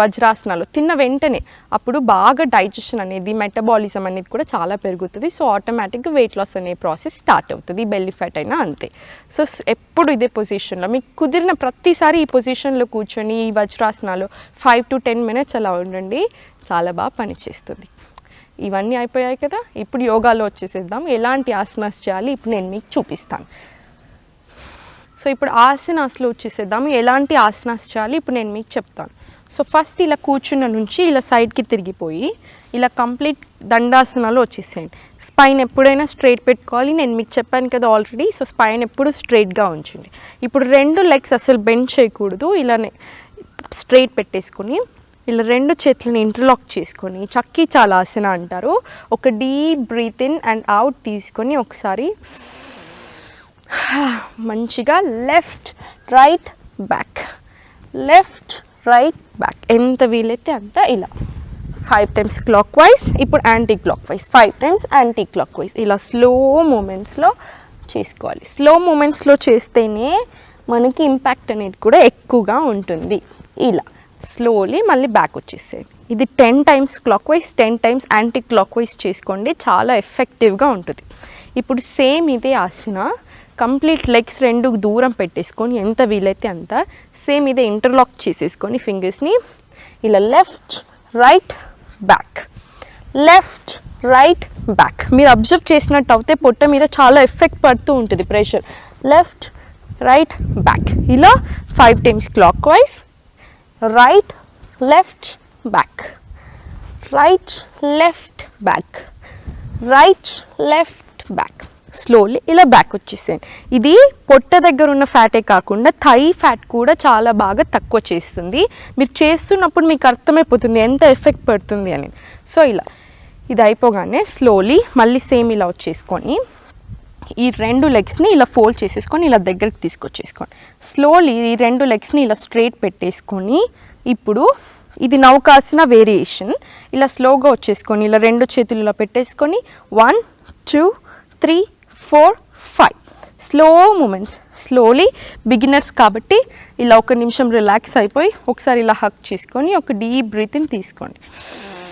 వజ్రాసనాలు తిన్న వెంటనే అప్పుడు బాగా డైజెషన్ అనేది మెటబాలిజం అనేది కూడా చాలా పెరుగుతుంది. సో ఆటోమేటిక్గా వెయిట్ లాస్ అనే ప్రాసెస్ స్టార్ట్ అవుతుంది బెల్లీ ఫ్యాట్ అయినా అంతే. సో ఎప్పుడు ఇదే పొజిషన్లో మీకు కుదిరిన ప్రతిసారి ఈ పొజిషన్లో కూర్చొని ఈ వజ్రాసనాలు ఫైవ్ టు టెన్ మినిట్స్ అలా ఉండండి చాలా బాగా పనిచేస్తుంది. ఇవన్నీ అయిపోయాయి కదా ఇప్పుడు యోగాలో వచ్చేసేద్దాం. ఎలాంటి ఆసనాస్ చేయాలి? ఇప్పుడు నేను మీకు చూపిస్తాను. సో ఇప్పుడు ఆసనాస్లో వచ్చేసేద్దాం. ఎలాంటి ఆసనాస్ చేయాలి? ఇప్పుడు నేను మీకు చెప్తాను. సో ఫస్ట్ ఇలా కూర్చున్న నుంచి ఇలా సైడ్కి తిరిగిపోయి ఇలా కంప్లీట్ దండాసనాలు వచ్చేసేయండి. స్పైన్ ఎప్పుడైనా స్ట్రైట్ పెట్టుకోవాలి. నేను మీకు చెప్పాను కదా ఆల్రెడీ సో స్పైన్ ఎప్పుడు స్ట్రైట్గా ఉంచండి. ఇప్పుడు రెండు లెగ్స్ అసలు బెండ్ చేయకూడదు. ఇలానే స్ట్రైట్ పెట్టేసుకొని ఇలా రెండు చేతులను ఇంటర్లాక్ చేసుకొని చక్కీ చాలా ఆసన అంటారు. ఒక deep breath in and out తీసుకొని ఒకసారి మంచిగా left right back left right back ఎంత వీలైతే అంత ఇలా. ఫైవ్ టైమ్స్ క్లాక్ వైజ్ ఇప్పుడు anticlockwise five times anticlockwise ఇలా స్లో మూమెంట్స్లో చేసుకోవాలి స్లో మూమెంట్స్లో చేస్తేనే మనకి ఇంపాక్ట్ అనేది కూడా ఎక్కువగా ఉంటుంది. ఇలా. స్లోలీ మళ్ళీ బ్యాక్ వచ్చేసేది ఇది ten times clockwise ten times anticlockwise చేసుకోండి. చాలా ఎఫెక్టివ్గా ఉంటుంది. ఇప్పుడు సేమ్ ఇదే ఆసన. కంప్లీట్ లెగ్స్ రెండు దూరం పెట్టేసుకొని ఎంత వీలైతే అంత సేమ్ ఇదే ఇంటర్లాక్ చేసేసుకొని ఫింగర్స్ని ఇలా left right back. Left right back. మీరు అబ్జర్వ్ చేసినట్టు అయితే పొట్ట మీద చాలా ఎఫెక్ట్ పడుతూ ఉంటుంది ప్రెషర్. Left right back. ఇలా five times clockwise right left back. Right left back. Right left slowly ఇలా బ్యాక్ వచ్చేసేయండి ఇది పొట్ట దగ్గర ఉన్న ఫ్యాటే కాకుండా థై ఫ్యాట్ కూడా చాలా బాగా తక్కువ చేస్తుంది. మీరు చేస్తున్నప్పుడు మీకు అర్థమైపోతుంది ఎంత ఎఫెక్ట్ పడుతుంది అని. సో ఇలా. ఇది అయిపోగానే స్లోలీ మళ్ళీ సేమ్ ఇలా వచ్చేసుకొని ఈ రెండు లెగ్స్ని ఇలా ఫోల్డ్ చేసేసుకొని ఇలా దగ్గరికి తీసుకొచ్చేసుకోండి. స్లోలీ ఈ రెండు లెగ్స్ని ఇలా స్ట్రైట్ పెట్టేసుకొని ఇప్పుడు ఇది నౌకాసిన వేరియేషన్ ఇలా స్లోగా వచ్చేసుకొని ఇలా రెండు చేతులు ఇలా పెట్టేసుకొని one two three four five slow movements slowly beginners కాబట్టి ఇలా ఒక నిమిషం రిలాక్స్ అయిపోయి ఒకసారి ఇలా హక్ చేసుకొని ఒక డీప్ బ్రీతింగ్ తీసుకోండి.